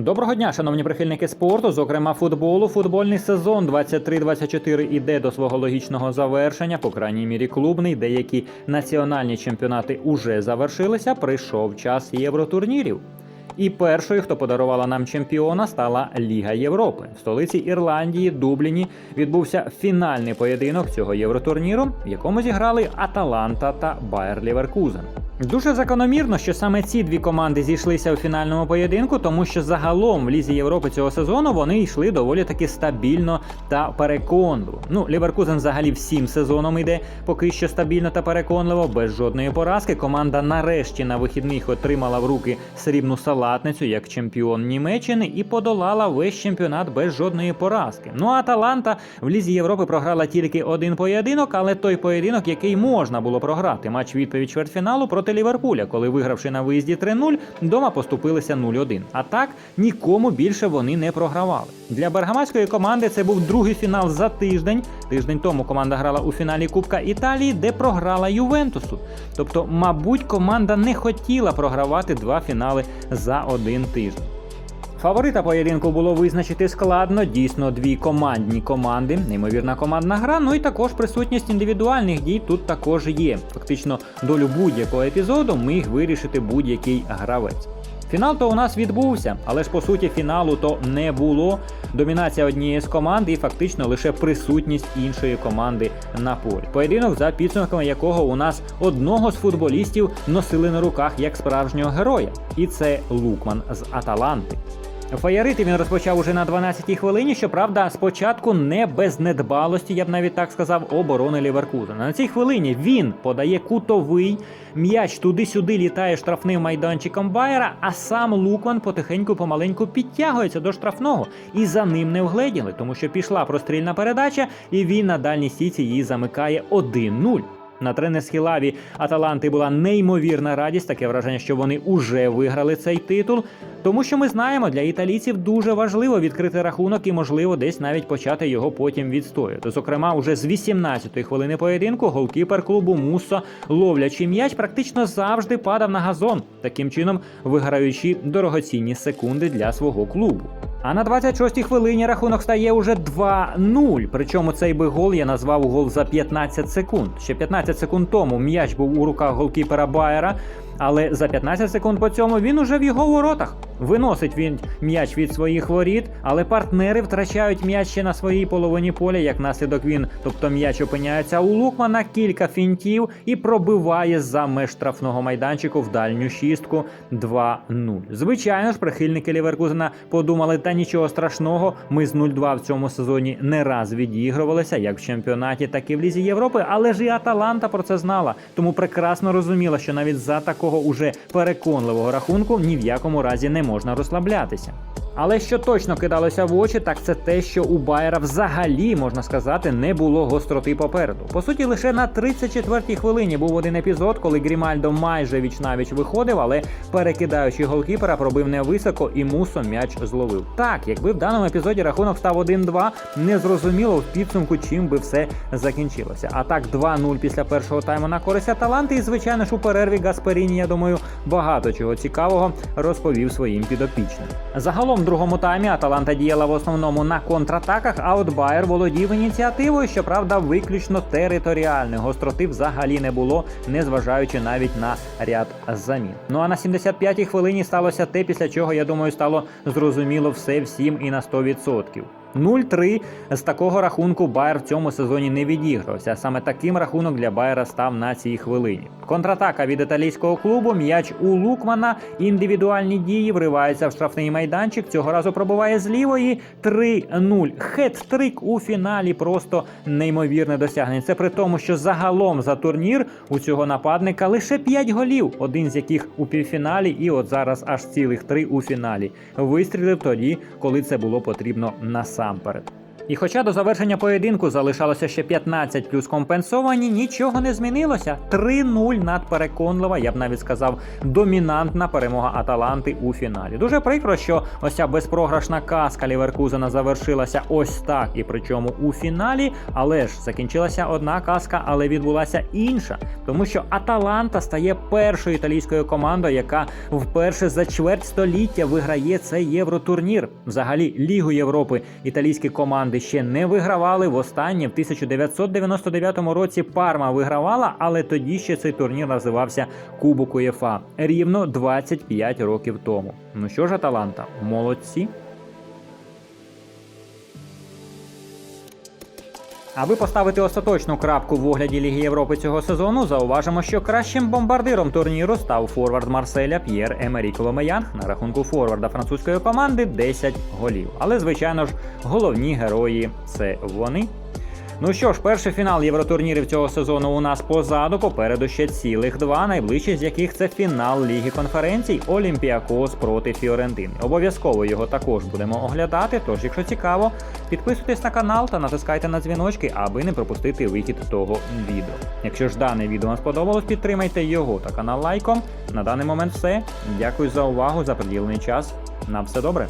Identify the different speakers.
Speaker 1: Доброго дня, шановні прихильники спорту, зокрема футболу. Футбольний сезон 23-24 іде до свого логічного завершення, по крайній мірі клубний. Деякі національні чемпіонати уже завершилися. Прийшов час євротурнірів. І першою, хто подарувала нам чемпіона, стала Ліга Європи. В столиці Ірландії, Дубліні, відбувся фінальний поєдинок цього євротурніру, в якому зіграли Аталанта та Байер Ліверкузен. Дуже закономірно, що саме ці дві команди зійшлися у фінальному поєдинку, тому що загалом в Лізі Європи цього сезону вони йшли доволі таки стабільно та переконливо. Ну, Ліверкузен взагалі всім сезоном йде поки що стабільно та переконливо, без жодної поразки. Команда нарешті на вихідних отримала в руки срібну салатницю як чемпіон Німеччини і подолала весь чемпіонат без жодної поразки. Ну а Аталанта в Лізі Європи програла тільки один поєдинок, але той поєдинок, який можна було програти. Матч відповідь чвертьфіналу проти Ліверпуля, коли вигравши на виїзді 3-0, дома поступилися 0-1. А так нікому більше вони не програвали. Для бергамаської команди це був другий фінал за тиждень. Тиждень тому команда грала у фіналі Кубка Італії, де програла Ювентусу. Тобто, мабуть, команда не хотіла програвати два фінали за один тиждень. Фаворита поєдинку було визначити складно. Дійсно, дві командні команди, неймовірна командна гра. Ну і також присутність індивідуальних дій тут також є. Фактично, долю будь-якого епізоду міг вирішити будь-який гравець. Фінал то у нас відбувся, але ж по суті фіналу то не було. Домінація однієї з команд і фактично лише присутність іншої команди на полі. Поєдинок, за підсумками якого у нас одного з футболістів носили на руках як справжнього героя, і це Лукман з Аталанти. Фаєрити він розпочав уже на 12-й хвилині. Щоправда, спочатку не без недбалості, я б навіть так сказав, оборони Ліверкузена. На цій хвилині він подає кутовий м'яч туди-сюди літає штрафним майданчиком Байера, а сам Лукман потихеньку помаленьку підтягується до штрафного і за ним не вгледіли, тому що пішла прострільна передача, і він на дальній стійці її замикає 1-0. На тренерській Аталанти була неймовірна радість, таке враження, що вони уже виграли цей титул. Тому що ми знаємо, для італійців дуже важливо відкрити рахунок і, можливо, десь навіть почати його потім відстояти. Зокрема, уже з 18-ї хвилини поєдинку голкіпер клубу Муссо, ловлячи м'яч, практично завжди падав на газон, таким чином виграючи дорогоцінні секунди для свого клубу. А на 26-й хвилині рахунок стає уже 2-0. Причому цей би гол я назвав гол за 15 секунд. Ще 15 секунд тому м'яч був у руках голкіпера Байера. Але за 15 секунд по цьому він уже в його воротах. Виносить він м'яч від своїх воріт, але партнери втрачають м'яч ще на своїй половині поля. Як наслідок він, тобто м'яч опиняється у Лукмана, кілька фінтів і пробиває за меж штрафного майданчику в дальню шістку 2-0. Звичайно ж, прихильники Ліверкузена подумали, та нічого страшного. Ми з 0-2 в цьому сезоні не раз відігрувалися, як в чемпіонаті, так і в Лізі Європи. Але ж і Аталанта про це знала, тому прекрасно розуміла, що навіть за такого уже переконливого рахунку ні в якому разі не можна розслаблятися. Але що точно кидалося в очі, так це те, що у Байера взагалі можна сказати не було гостроти попереду. По суті, лише на 34-й хвилині був один епізод, коли Грімальдо майже віч-навіч виходив, але перекидаючи голкіпера, пробив невисоко і мусо м'яч зловив. Так, якби в даному епізоді рахунок став 1-2, незрозуміло в підсумку, чим би все закінчилося. А так 2-0 після першого тайму на користь Аталанти, і звичайно ж у перерві Гасперіні, я думаю, багато чого цікавого розповів своїм підопічним. Загалом другому таймі Аталанта діяла в основному на контратаках, а от Байер володів ініціативою, щоправда, виключно територіальною. гостроти взагалі не було, незважаючи навіть на ряд замін. Ну а на 75-й хвилині сталося те, після чого я думаю, стало зрозуміло все всім і на 100%. 0-3 з такого рахунку Байер в цьому сезоні не відігрався. Саме таким рахунок для Байера став на цій хвилині. Контратака від італійського клубу, м'яч у Лукмана, індивідуальні дії вриваються в штрафний майданчик. Цього разу пробиває з лівої 3-0. Хет-трик у фіналі просто неймовірне досягнення. Це при тому, що загалом за турнір у цього нападника лише 5 голів, один з яких у півфіналі, і от зараз аж цілих три у фіналі. Вистрілив тоді, коли це було потрібно насамперед. І хоча до завершення поєдинку залишалося ще 15 плюс компенсовані, нічого не змінилося. 3-0 надпереконлива, я б навіть сказав, домінантна перемога Аталанти у фіналі. Дуже прикро, що ось ця безпрограшна казка Ліверкузена завершилася ось так, і причому у фіналі. Але ж закінчилася одна казка, але відбулася інша, тому що Аталанта стає першою італійською командою, яка вперше за чверть століття виграє цей євротурнір. Взагалі, Лігу Європи італійські команди ще не вигравали. Востаннє в 1999 році Парма вигравала, але тоді ще цей турнір називався Кубок УЄФА рівно 25 років тому. Ну що ж, Аталанта, молодці. Аби поставити остаточну крапку в огляді Ліги Європи цього сезону, зауважимо, що кращим бомбардиром турніру став форвард Марселя П'єр Емерік Ломеянг на рахунку форварда французької команди 10 голів. Але, звичайно ж, головні герої це вони. Ну що ж, перший фінал євротурнірів цього сезону у нас позаду. Попереду ще цілих два, найближчі з яких це фінал Ліги конференцій Олімпіакос проти Фіорентини. Обов'язково його також будемо оглядати. Тож, якщо цікаво, підписуйтесь на канал та натискайте на дзвіночки, аби не пропустити вихід того відео. Якщо ж дане відео вам сподобалось, підтримайте його та канал лайком. На даний момент все. Дякую за увагу, за приділений час. На все добре.